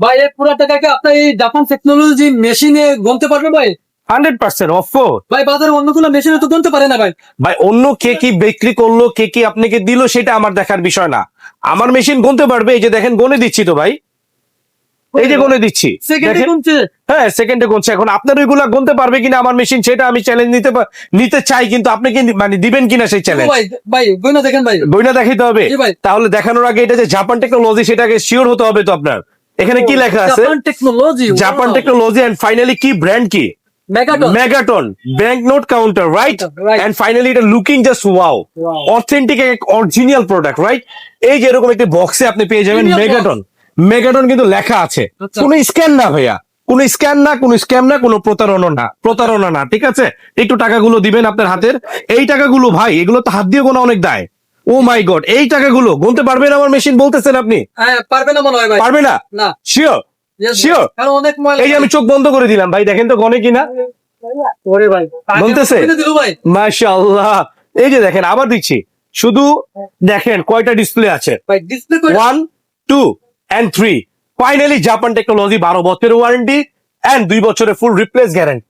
ভাই এই পুরো টাকাকে আপনার এই জাপান টেকনোলজি মেশিনে গুনতে পারবে ভাই? হান্ড্রেড পার্সেন্ট অফকোর্স ভাই বাজারে অন্য কোনো মেশিনে তো গুনতে পারে না ভাই। ভাই অন্য কে কি বিক্রি করল কে কি আপনাকে দিল সেটা আমার দেখার বিষয় না। আমার মেশিন গুনতে পারবে এই যে দেখেন গনে দিচ্ছি তো ভাই। এই যে গনে দিচ্ছি। সেকেন্ডে গুনছে। হ্যাঁ সেকেন্ডে গুনছে। এখন আপনার ওইগুলা গুনতে পারবে কিনা আমার মেশিন সেটা আমি চ্যালেঞ্জ নিতে নিতে চাই কিন্তু আপনি কি মানে দিবেন কিনা সেই চ্যালেঞ্জ ভাই ভাই গুনা দেখেন ভাই। বইনা দেখাইতে হবে। ভাই। তাহলে দেখানোর আগে এটা যে জাপান টেকনোলজি সেটাকে শিওর হতে হবে তো আপনার। এখানে কি লেখা আছে? Japan technology Japan technology and finally কি ব্র্যান্ড কি megaton megaton bank note counter right and finally এটা লুকিং জাস্ট ওয়াও. অথেন্টিক এক অরিজিনাল প্রোডাক্ট রাইট এই যে এরকম একটি বক্সে আপনি পেয়ে যাবেন মেগাটন মেগাটন কিন্তু লেখা আছে। আচ্ছা। কোনো স্ক্যান না ভাইয়া। কোনো স্ক্যান না কোনো স্ক্যাম না কোনো প্রতারণা না। প্রতারণা না ঠিক আছে? একটু টাকাগুলো দিবেন আপনার হাতের। এই টাকাগুলো ভাই এগুলো তো হাত দিয়ে গোনা অনেক দায়। ও মাই গড এই টাকাগুলো গুনতে পারবেন আমার মেশিন বলতেছেন আপনি? হ্যাঁ পারবে না মনে হয় ভাই। পারবে না? না। শিওর Yes, কারণ অনেক ময়লা এই যে আমি চোখ বন্ধ করে দিলাম ভাই দেখেন তো গনে কিনা। ওরে ভাই বলতেছে? মাশাআল্লাহ। এই যে দেখেন আবার দিচ্ছি। শুধু দেখেন কয়টা ডিসপ্লে আছে? One two and three finally Japan technology বারো বছরের ওয়ারেন্টি এন্ড দুই বছরের ফুল রিপ্লেস গ্যারান্টি